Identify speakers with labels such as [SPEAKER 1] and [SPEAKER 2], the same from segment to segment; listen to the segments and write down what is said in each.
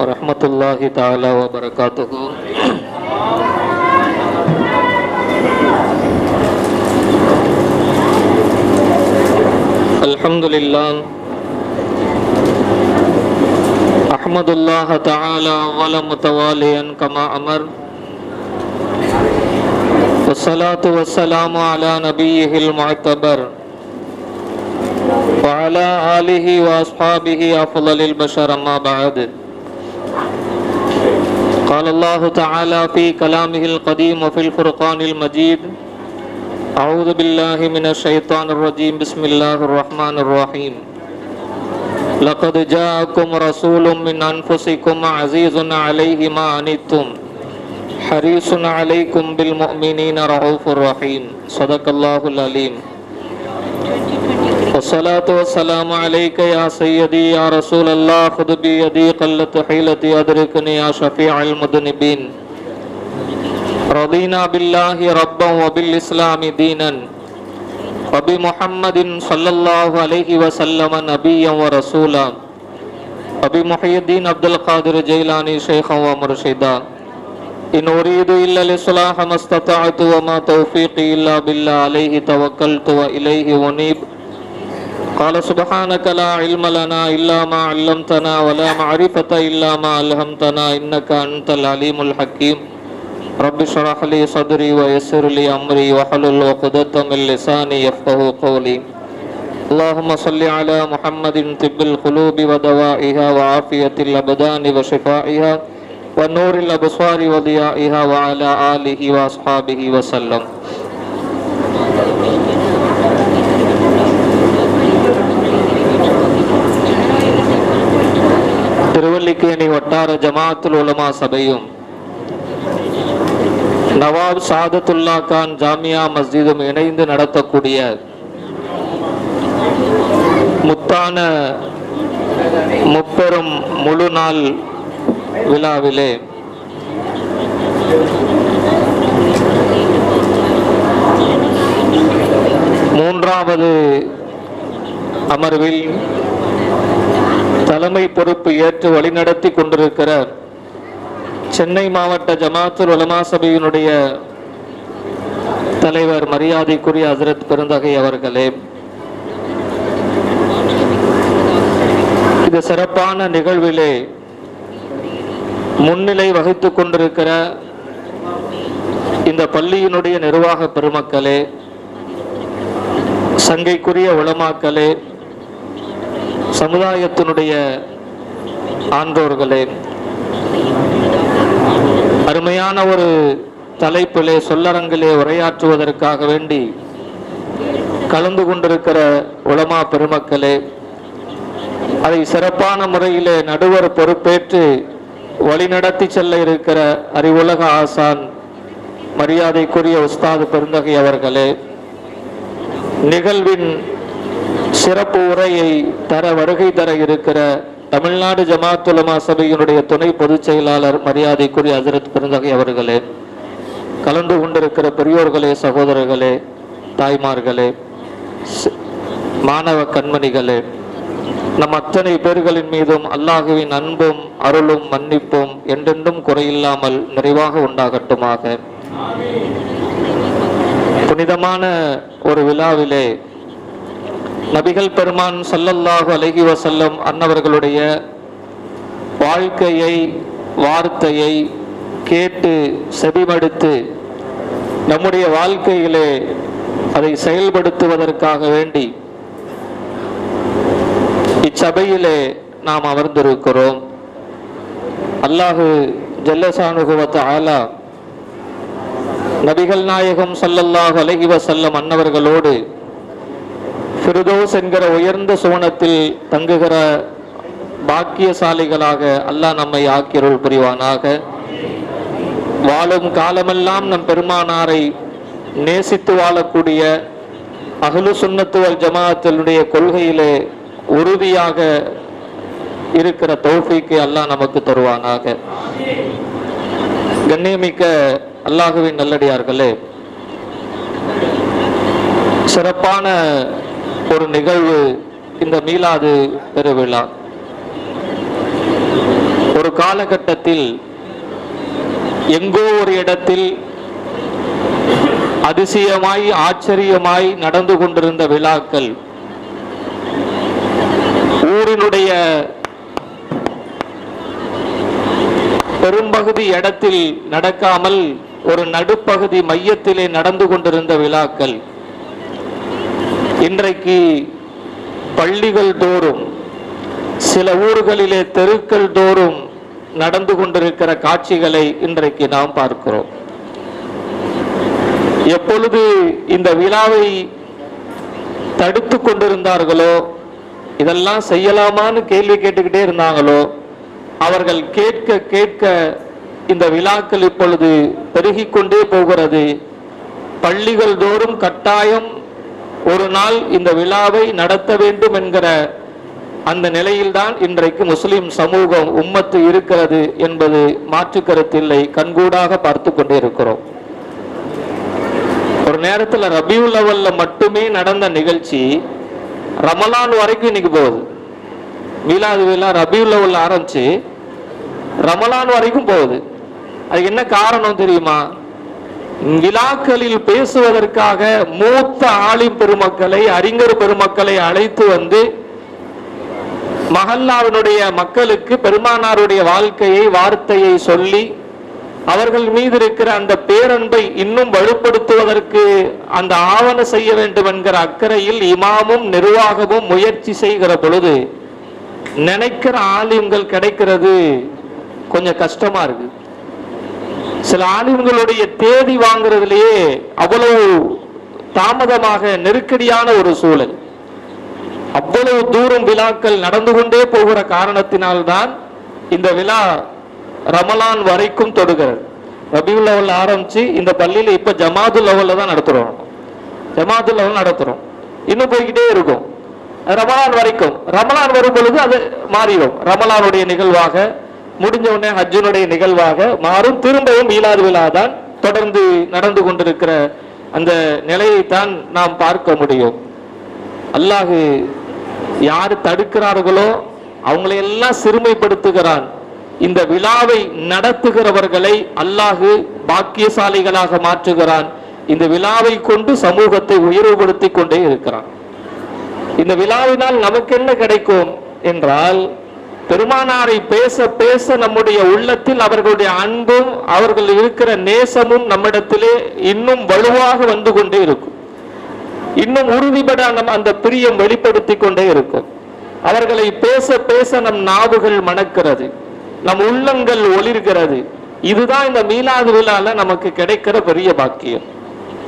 [SPEAKER 1] ورحمة الله تعالى وبركاته. الحمد لله أحمد الله تعالى أولا متواليا كما أمر. والصلاة والسلام على نبيه المعتبر. وعلى آله وأصحابه أفضل البشر أما بعد. قال الله تعالى في كلامه القديم وفي الفرقان المجيد أعوذ بالله من الشيطان الرجيم بسم الله الرحمن الرحيم. لقد جاءكم رسول من أنفسكم عزيز عليه ما عنتم حريص عليكم بالمؤمنين رؤوف رحيم. صدق الله العليم. والصلاة والسلام عليك يا سيدي يا رسول الله. خذ بيدي قلت حيلتي أدركني يا شفيع المذنبين. رضينا بالله ربا وبالإسلام دينا. وبمحمد صلى الله عليه وسلم نبيا ورسولا. وبمحي الدين عبد القادر جيلاني شيخا ومرشدا. إن أريد إلا الإصلاح ما استطعت وما توفيقي إلا بالله. عليه توكلت وإليه ونيب قال سبحانك لا علم لنا إلا ما علمتنا ولا معرفة إلا ما ألهمتنا إنك أنت العليم الحكيم. رب اشرح لي صدري ويسر لي أمري واحلل عقدة من لساني يفقه قولي. اللهم صل على محمد طب القلوب ودوائها وعافية الأبدان وشفائها ونور الأبصار وضيائها وعلى آله وأصحابه وسلم. திருவல்லிக்கேணி வட்டார ஜமாத்துல் உலமா சபையும் நவாப் சாதத்துல்லா கான் ஜாமியா மஸ்ஜிதும் இணைந்து நடத்தக்கூடிய முத்தான முப்பெரும் முழு நாள் விழாவிலே மூன்றாவது அமர்வில் தலைமை பொறுப்பு ஏற்று வழிநடத்தி கொண்டிருக்கிற சென்னை மாவட்ட ஜமாத்துல் உலமா சபையினுடைய தலைவர் மரியாதைக்குரிய ஹசரத் பெருந்தகை அவர்களே இது சிறப்பான நிகழ்விலே முன்னிலை வகித்துக் கொண்டிருக்கிற இந்த பள்ளியினுடைய நிர்வாக பெருமக்களே சங்கைக்குரிய உளமாக்களே சமுதாயத்தினுடைய ஆன்றோர்களே அருமையான ஒரு தலைப்பிலே சொல்லரங்கிலே உரையாற்றுவதற்காக வேண்டி கலந்து கொண்டிருக்கிற உலமா பெருமக்களே அதை சிறப்பான முறையிலே நடுவர் பொறுப்பேற்று வழிநடத்தி செல்ல இருக்கிற அறிவுலக ஆசான் மரியாதைக்குரிய உஸ்தாது பெருந்தகை அவர்களே நிகழ்வின் சிறப்பு உரையை தர வருகை தர இருக்கிற தமிழ்நாடு ஜமாத்துலமா சபையினுடைய துணை பொதுச் செயலாளர் மரியாதைக்குரிய அஜரத் பெருந்தகை அவர்களே கலந்து கொண்டிருக்கிற பெரியோர்களே சகோதரர்களே தாய்மார்களே மாணவ கண்மணிகளே நம் அத்தனை பேர்களின் மீதும் அல்லாஹுவின் அன்பும் அருளும் மன்னிப்பும் என்றென்றும் குறையில்லாமல் நிறைவாக உண்டாகட்டுமாக. புனிதமான ஒரு விழாவிலே நபிகள் பெருமான் சல்லல்லாஹு அலஹி வசல்லம் அன்னவர்களுடைய வாழ்க்கையை வார்த்தையை கேட்டு செவிமடுத்து நம்முடைய வாழ்க்கையிலே அதை செயல்படுத்துவதற்காக வேண்டி இச்சபையிலே நாம் அமர்ந்திருக்கிறோம். அல்லாஹு ஜல்லசானுகுவத்த ஆலா நபிகள் நாயகம் சல்லல்லாஹு அலஹி வசல்லம் அன்னவர்களோடு ஃபிர்தௌஸ் என்கிற உயர்ந்த சுவனத்தில் தங்குகிற பாக்கியசாலிகளாக அல்லாஹ் நம்மை ஆக்கியருள் புரிவானாக. வாழும் காலமெல்லாம் நம் பெருமானாரை நேசித்து வாழக்கூடிய அகலு சுண்ணத்துவல் ஜமாத்தினுடைய கொள்கையிலே உறுதியாக இருக்கிற தௌஃபீக்கு அல்லாஹ் நமக்கு தருவானாக. கண்ணியமிக்க அல்லாஹுவின் நல்லடியார்களே சிறப்பான ஒரு நிகழ்வு இந்த மீலாது பெருவிழா ஒரு காலகட்டத்தில் எங்கோ ஒரு இடத்தில் அதிசயமாய் ஆச்சரியமாய் நடந்து கொண்டிருந்த விழாக்கள் ஊரினுடைய பெரும்பகுதி இடத்தில் நடக்காமல் ஒரு நடுப்பகுதி மையத்திலே நடந்து கொண்டிருந்த விழாக்கள். இன்றைக்கு பள்ளிகள் தோறும் சில ஊர்களிலே தெருக்கள் தோறும் நடந்து கொண்டிருக்கிற காட்சிகளை இன்றைக்கு நாம் பார்க்கிறோம். எப்பொழுது இந்த விழாவை தடுத்து கொண்டிருந்தார்களோ இதெல்லாம் செய்யலாமான்னு கேள்வி கேட்டுக்கிட்டே இருந்தாங்களோ அவர்கள் கேட்க கேட்க இந்த விழாக்கள் இப்பொழுது பெருகிக் கொண்டே போகிறது. பள்ளிகள் தோறும் கட்டாயம் ஒரு நாள் இந்த விழாவை நடத்த வேண்டும் என்கிற அந்த நிலையில்தான் இன்றைக்கு முஸ்லிம் சமூகம் உம்மத்து இருக்கிறது என்பது மாற்று கருத்தில்லை கண்கூடாக பார்த்து கொண்டே இருக்கிறோம். ஒரு நேரத்தில் ரபியூ லெவல்ல மட்டுமே நடந்த நிகழ்ச்சி ரமலான் வரைக்கும் இன்னைக்கு போகுது. மீலாது விழா ரபியூ லெவல்ல ஆரம்பிச்சு ரமலான் வரைக்கும் போகுது. அதுக்கு என்ன காரணம் தெரியுமா? விழாக்களில் பேசுவதற்காக மூத்த ஆலிம் பெருமக்களை அறிஞர் பெருமக்களை அழைத்து வந்து மஹல்லாவினுடைய மக்களுக்கு பெருமானாருடைய வாழ்க்கையை வார்த்தையை சொல்லி அவர்கள் மீது இருக்கிற அந்த பேரன்பை இன்னும் வலுப்படுத்துவதற்கு அந்த ஆவண செய்ய வேண்டும் என்கிற அக்கறையில் இமாமும் நிர்வாகமும் முயற்சி செய்கிற பொழுது நினைக்கிற ஆலிம்கள் கிடைக்கிறது கொஞ்சம் கஷ்டமா இருக்கு. சில ஆலிம்களுடைய தேதி வாங்குறதுலயே அவ்வளவு தாமதமாக நெருக்கடியான ஒரு சூழல். அவ்வளவு தூரம் விழாக்கள் நடந்து கொண்டே போகிற காரணத்தினால்தான் இந்த விழா ரமலான் வரைக்கும் தொடுகிறது. ரபியுல் லெவலில் ஆரம்பிச்சு இந்த பள்ளியில் இப்போ ஜமாது லெவலில் தான் நடத்துகிறோம் ஜமாது லெவல் நடத்துகிறோம் இன்னும் போய்கிட்டே இருக்கும். ரமலான் வரைக்கும். ரமலான் வரும் பொழுது அது மாறிடும். ரமலானுடைய நிகழ்வாக முடிஞ்ச உடனே ஹஜ்ஜினுடைய நிகழ்வாக மாறும். திரும்பவும் மீலாது விழா தான் தொடர்ந்து நடந்து கொண்டிருக்கிற அந்த நிலையைத்தான் நாம் பார்க்க முடியும். அல்லாஹு யார் தடுக்கிறார்களோ அவங்களையெல்லாம் சிறுமைப்படுத்துகிறான். இந்த விழாவை நடத்துகிறவர்களை அல்லாஹு பாக்கியசாலிகளாக மாற்றுகிறான். இந்த விழாவை கொண்டு சமூகத்தை உயர்வுபடுத்தி கொண்டே இருக்கிறான். இந்த விழாவினால் நமக்கு என்ன கிடைக்கும்? என்றால் பெருமானாரை பேச பேச நம்முடைய உள்ளத்தில் அவர்களுடைய அன்பும் அவர்கள் இருக்கிற நேசமும் நம்மிடத்திலே இன்னும் வலுவாக வந்து கொண்டே இருக்கும். இன்னும் உறுதிபட நம் அந்த பிரியம் வெளிப்படுத்தி கொண்டே இருக்கும். அவர்களை பேச பேச நம் நாவுகள் மணக்கிறது. நம் உள்ளங்கள் ஒளிர்கிறது. இதுதான் இந்த மீலாது விழால நமக்கு கிடைக்கிற பெரிய பாக்கியம்.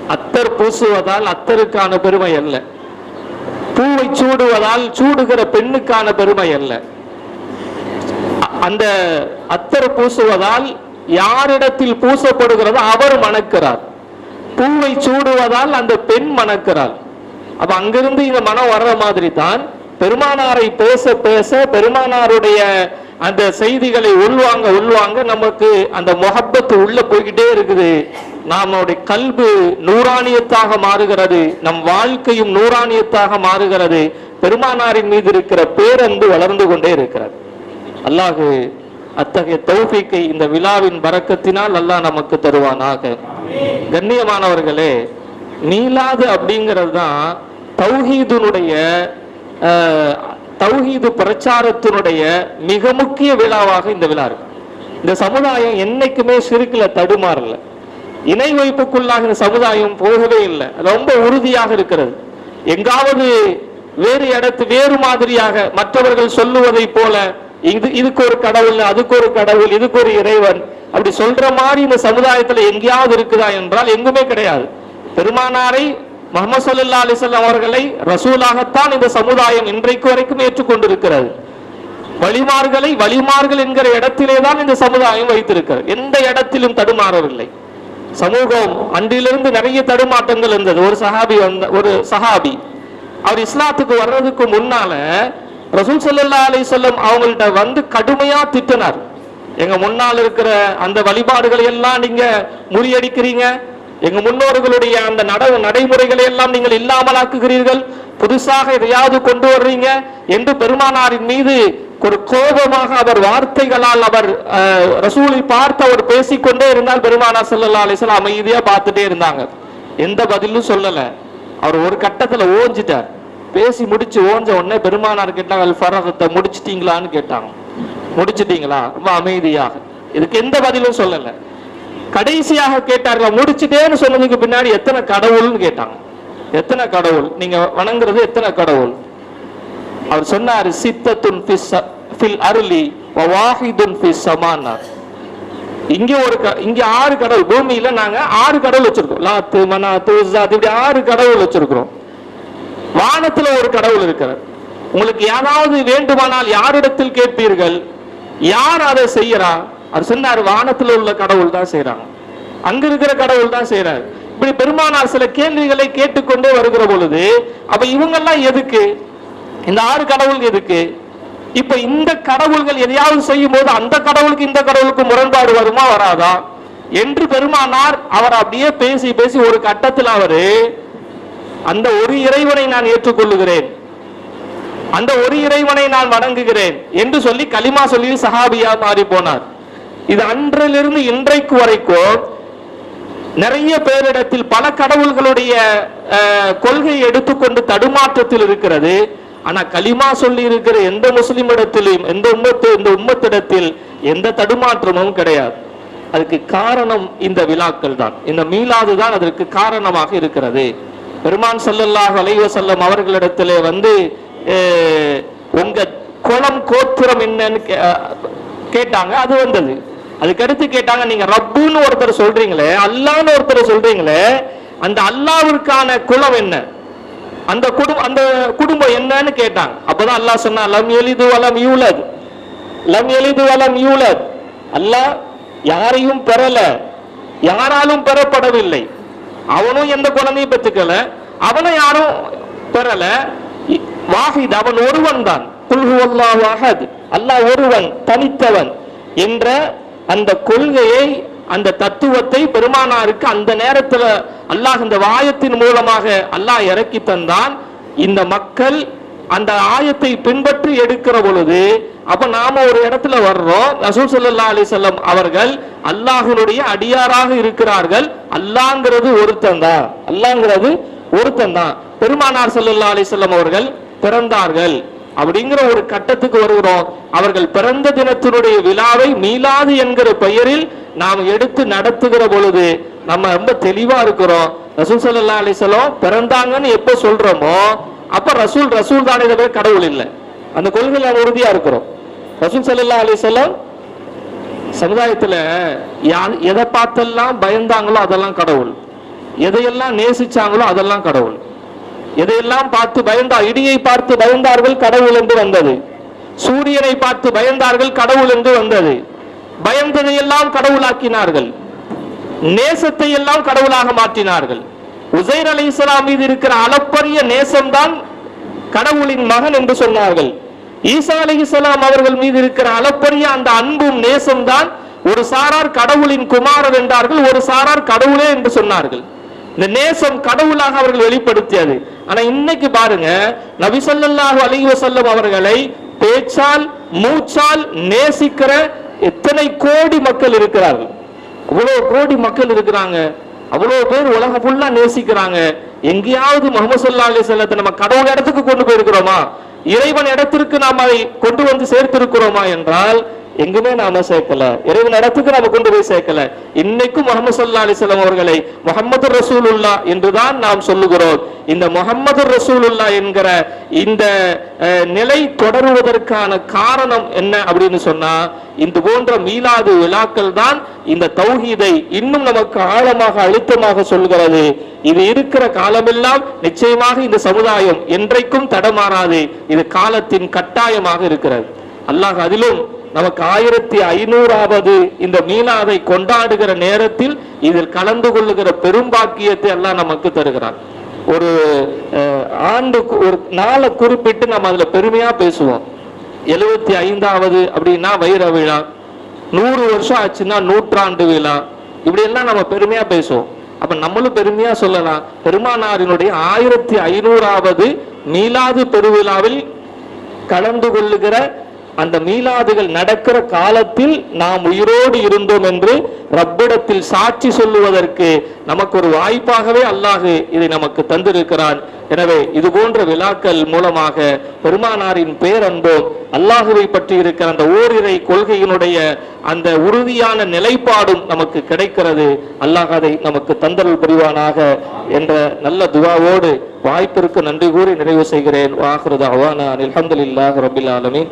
[SPEAKER 1] அத்தர் பூசுவதால் அத்தருக்கான பெருமை அல்ல. பூவை சூடுவதால் சூடுகிற பெண்ணுக்கான பெருமை அல்ல. அந்த அத்தர் பூசுவதால் யாரிடத்தில் பூசப்படுகிறதோ அவர் மணக்கிறார். பூவை சூடுவதால் அந்த பெண் மணக்கிறாள். அப்ப அங்கிருந்து இந்த மனம் வர்ற மாதிரி தான் பெருமானாரை பேச பேச பெருமானாருடைய அந்த செய்திகளை உள்வாங்க உள்வாங்க நமக்கு அந்த முகப்பத்து உள்ள போய்கிட்டே இருக்குது. நம்முடைய கல்பு நூறானியத்தாக மாறுகிறது. நம் வாழ்க்கையும் நூறானியத்தாக மாறுகிறது. பெருமானாரின் மீது இருக்கிற பேரன்பு வளர்ந்து கொண்டே இருக்கிறது. அல்லாஹு அத்தகைய தௌஃபீக்கை இந்த விழாவின் பறக்கத்தினால் அல்லாஹ் நமக்கு தருவானாக. கண்ணியமானவர்களே மீலாது அப்படிங்கிறது தான் தௌஹீதுனுடைய தௌஹீது பிரச்சாரத்தினுடைய மிக முக்கிய விழாவாக இந்த விழா இருக்கு. இந்த சமுதாயம் என்னைக்குமே சிறுக்கில் தடுமாறல. இணை வைப்புக்குள்ளாக இந்த சமுதாயம் போகவே இல்லை. ரொம்ப உறுதியாக இருக்கிறது. எங்காவது வேறு இடத்து வேறு மாதிரியாக மற்றவர்கள் சொல்லுவதை போல இது இதுக்கு ஒரு கடவுள் அதுக்கு ஒரு கடவுள் இதுக்கு ஒரு இறைவன். அப்படி சொல்ற மாதிரி இந்த சமுதாயத்துல எங்கேயாவது இருக்குதா என்றால் எங்குமே கிடையாது. பெருமானாரை முகமது சல்லா அலிசல்லாம் அவர்களை ரசூலாகத்தான் இந்த சமுதாயம் இன்றைக்கு வரைக்கும் ஏற்றுக்கொண்டிருக்கிறது. வழிமார்களை வழிமார்கள் என்கிற இடத்திலே தான் இந்த சமுதாயம் வைத்திருக்கிறது. எந்த இடத்திலும் தடுமாறவில்லை. சமூகம் அன்றிலிருந்து நிறைய தடுமாற்றங்கள் இருந்தது. ஒரு சஹாபி வந்த ஒரு சஹாபி அவர் இஸ்லாத்துக்கு வர்றதுக்கு முன்னால ரசூல் சல்லா அலி சொல்லம் அவங்கள்ட்ட வந்து கடுமையா திட்டினார். எங்க முன்னால் இருக்கிற அந்த வழிபாடுகளை எல்லாம் நீங்க முறியடிக்கிறீங்க. எங்க முன்னோர்களுடைய அந்த நட நடைமுறைகளை எல்லாம் நீங்கள் இல்லாமலாக்குகிறீர்கள். புதுசாக எதையாவது கொண்டு வர்றீங்க என்று பெருமானாரின் மீது ஒரு கோபமாக அவர் வார்த்தைகளால் அவர் ரசூலை பார்த்து அவர் பேசிக்கொண்டே இருந்தால் பெருமானார் ஸல்லல்லாஹு அலிஸ்லாம் அமைதியா பார்த்துட்டே இருந்தாங்க. எந்த பதிலும் சொல்லல. அவர் ஒரு கட்டத்துல ஓஞ்சிட்டார். பேசி முடிச்சு ஓஞ்ச உடனே பெருமானார் கேட்டாங்க அல் ஃபரகத்தை முடிச்சிட்டீங்களான்னு கேட்டாங்க. முடிச்சிட்டீங்களா? ரொம்ப அமைதியாக. இதுக்கு எந்த பதிலும் சொல்லல. கடைசியாக கேட்டார்கள் முடிச்சிட்டேன்னு சொன்னதுக்கு பின்னாடி எத்தனை கடவுள்னு கேட்டாங்க. எத்தனை கடவுள்? நீங்க வணங்குறது எத்தனை கடவுள்? அவர் சொன்னார் சித்தத்துன் ச- ஃபில் அருளி வாஹிதுன் ஃபிஸ் சமானார் இங்க ஒரு க- இங்க ஆறு கடவுள். பூமியில நாங்க ஆறு கடவுள் வச்சிருக்கோம். லாத்து மனா தூசா இப்படி ஆறு கடவுள் வச்சிருக்கிறோம். வானத்துல ஒரு கடவுள் இருக்கிறார். உங்களுக்கு ஏதாவது வேண்டுமானால் யாரிடத்தில் கேட்பீர்கள்? யார் அதை செய்யறா அவர் சொன்னார் வானத்துல உள்ள கடவுள் தான் செய்யறாங்க அங்க இருக்கிற கடவுள் தான் செய்யறாரு இப்படி பெருமானார் சில கேள்விகளை கேட்டுக்கொண்டே வருகிற பொழுது அப்ப இவங்கெல்லாம் எதுக்கு? இந்த ஆறு கடவுள் எதுக்கு? இப்ப இந்த கடவுள்கள் எதையாவது செய்யும் போது அந்த கடவுளுக்கு இந்த கடவுளுக்கு முரண்பாடு வருமா வராதா? என்று பெருமானார் அவர் அப்படியே பேசி பேசி ஒரு கட்டத்தில் அவரு அந்த ஒரு இறைவனை நான் ஏற்றுக்கொள்ளுகிறேன். அந்த ஒரு இறைவனை நான் வணங்குகிறேன் என்று சொல்லி கலிமா சொல்லி சஹாபியா மாறி போனார். இது அன்றிலிருந்து இன்றைக்கு வரைக்கும் நிறைய பேரிடத்தில் பல கடவுள்களுடைய கொள்கையை எடுத்துக்கொண்டு தடுமாற்றத்தில் இருக்கிறது. ஆனா கலிமா சொல்லி இருக்கிற எந்த முஸ்லிம் இடத்திலும் எந்த உம்மத்து இந்த உம்மத்திடத்தில் எந்த தடுமாற்றமும் கிடையாது. அதுக்கு காரணம் இந்த விழாக்கள் தான். இந்த மீளாது தான் அதற்கு காரணமாக இருக்கிறது. பெருமான் சல்லல்லாஹ் அலைஹி வஸல்லம் அவர்களிடத்திலே வந்து உங்க குளம் கோத்திரம் என்னன்னு கே- கேட்டாங்க அது வந்தது. அதுக்கடுத்து கேட்டாங்க நீங்க ரப்புன்னு ஒருத்தர் சொல்றீங்களே அல்லான்னு ஒருத்தர் சொல்றீங்களே அந்த அல்லாவிற்கான குலம் என்ன? அந்த குடும்பம் அந்த குடும்பம் என்னன்னு கேட்டாங்க. அப்பதான் அல்லாஹ் சொன்னா லம் எளிது வலம் யூலத். லம் எளிது வலம் யூலத். அல்லாஹ் யாரையும் பெறல. யாராலும் பெறப்படவில்லை. அவனும் எந்த குழந்தையும் பெற்றுக்கல. அவனும் யாரும் பெறல. வாஹித் அவன் ஒருவன் தான். குல்ஹுவல்லாஹு அல்லாஹ் ஒருவன் தனித்தவன் என்ற அந்த கொள்கையை அந்த தத்துவத்தை பெருமானாருக்கு அந்த நேரத்துல அல்லாஹ் இந்த வாயத்தின் மூலமாக அல்லாஹ் இறக்கி தந்தான். இந்த மக்கள் அந்த ஆயத்தை பின்பற்றி எடுக்கிற பொழுது அப்ப நாம ஒரு இடத்துல வர்றோம். ரசூல் சல்லா அலி வஸல்லம் அவர்கள் அல்லாஹனுடைய அடியாராக இருக்கிறார்கள். அல்லாங்கிறது ஒருத்தன் தான். அல்லாஹ்ங்கிறது ஒருத்தன் தான். பெருமானார் சல்லா அலி வஸல்லம் அவர்கள் பிறந்தார்கள். அப்படிங்கிற ஒரு கட்டத்துக்கு வருகிறோம். அவர்கள் பிறந்த தினத்தினுடைய விழாவை மீளாது என்கிற பெயரில் நாம் எடுத்து நடத்துகிற பொழுது நம்ம ரொம்ப தெளிவா இருக்கிறோம். ரசூல் சல்லா அலி வஸல்லம் பிறந்தாங்கன்னு எப்போ சொல்றோமோ அப்ப ரசூல் ரசூல் தானே தவிர கடவுள் இல்லை. அந்த கொள்கையில் நாம் உறுதியா இருக்கிறோம். ரசூல் சல்லா அலி சொல்லம் சமுதாயத்துல யார் எதை பார்த்தெல்லாம் பயந்தாங்களோ அதெல்லாம் கடவுள். எதையெல்லாம் நேசிச்சாங்களோ அதெல்லாம் கடவுள். எதையெல்லாம் பார்த்து பயந்தா இடியை பார்த்து பயந்தார்கள் கடவுள் என்று வந்தது. சூரியனை பார்த்து பயந்தார்கள் கடவுள் என்று வந்தது. பயந்ததையெல்லாம் கடவுளாக்கினார்கள். நேசத்தை எல்லாம் கடவுளாக மாற்றினார்கள். உசைர் அலி இஸ்லாம் மீது இருக்கிற அளப்பரிய நேசம்தான் கடவுளின் மகன் என்று சொன்னார்கள். ஈசா அலை அவர்கள் மீது இருக்கிற அளப்பரிய அந்த அன்பும் நேசம்தான் ஒரு சாரார் கடவுளின் குமாரர் என்றார்கள் ஒரு சாரார் கடவுளே என்று சொன்னார்கள். இந்த நேசம் கடவுளாக அவர்கள் வெளிப்படுத்தியது. ஆனா இன்னைக்கு பாருங்க நபிசல்லாஹு அலி வசல்லம் அவர்களை பேச்சால் மூச்சால் நேசிக்கிற எத்தனை கோடி மக்கள் இருக்கிறார்கள். இவ்வளவு கோடி மக்கள் இருக்கிறாங்க. அவ்வளவு பேர் உலகம் ஃபுல்லா நேசிக்கிறாங்க. எங்கேயாவது முகமது சல்லா அலி செல்லத்தை நம்ம கடவுள் இடத்துக்கு கொண்டு போயிருக்கிறோமா? இறைவன் இடத்திற்கு நாம் அதை கொண்டு வந்து சேர்த்திருக்கிறோமா என்றால் எங்குமே நாம சேர்க்கல. இறைவன் இடத்துக்கு நாம கொண்டு போய் சேர்க்கல. இன்னைக்கும் முகமது சல்லா அலிஸ்லாம் அவர்களை முகமது ரசூலுல்லா என்றுதான் நாம் சொல்லுகிறோம். இந்த முகமது ரசூலுல்லா என்கிற இந்த நிலை தொடருவதற்கான காரணம் என்ன அப்படின்னு சொன்னா இந்த போன்ற மீலாது விழாக்கள் தான் இந்த தௌஹீதை இன்னும் நமக்கு ஆழமாக அழுத்தமாக சொல்கிறது. இது இருக்கிற காலமெல்லாம் நிச்சயமாக இந்த சமுதாயம் என்றைக்கும் தடமாறாது. இது காலத்தின் கட்டாயமாக இருக்கிறது. அல்லாஹ் அதிலும் நமக்கு ஆயிரத்தி ஐநூறாவது இந்த மீனாவை கொண்டாடுகிற நேரத்தில் இதில் கலந்து கொள்ளுகிற பெரும்பாக்கியத்தை எல்லாம் நமக்கு தருகிறான். ஒரு அஹ், ஆண்டு ஒரு நாளை குறிப்பிட்டு நம்ம அதுல பெருமையா பேசுவோம். எழுபத்தி ஐந்தாவது அப்படின்னா வைர விழா. நூறு வருஷம் ஆச்சுன்னா நூற்றாண்டு விழா. இப்படி எல்லாம் நம்ம பெருமையா பேசுவோம். அப்ப நம்மளும் பெருமையா சொல்லலாம். பெருமானாரினுடைய ஆயிரத்தி ஐநூறாவது மீலாது பெருவிழாவில் கலந்து கொள்ளுகிற அந்த மீலாதுகள் நடக்கிற காலத்தில் நாம் உயிரோடு இருந்தோம் என்று ரப்பிடத்தில் சாட்சி சொல்லுவதற்கு நமக்கு ஒரு வாய்ப்பாகவே அல்லாஹு இதை நமக்கு தந்திருக்கிறான். எனவே இது போன்ற விழாக்கள் மூலமாக பெருமானாரின் பேரன்போ அல்லாஹுவை பற்றி இருக்கிற அந்த ஓரிரை கொள்கையினுடைய அந்த உறுதியான நிலைப்பாடும் நமக்கு கிடைக்கிறது. அல்லாஹ் அதை நமக்கு தந்தருள் புரிவானாக என்ற நல்ல துவாவோடு வாய்ப்பிற்கு நன்றி கூறி நிறைவு செய்கிறேன். வாஹ்ருதா அவானா அல்ஹம்துலில்லாஹி ரபில் ஆலமின்.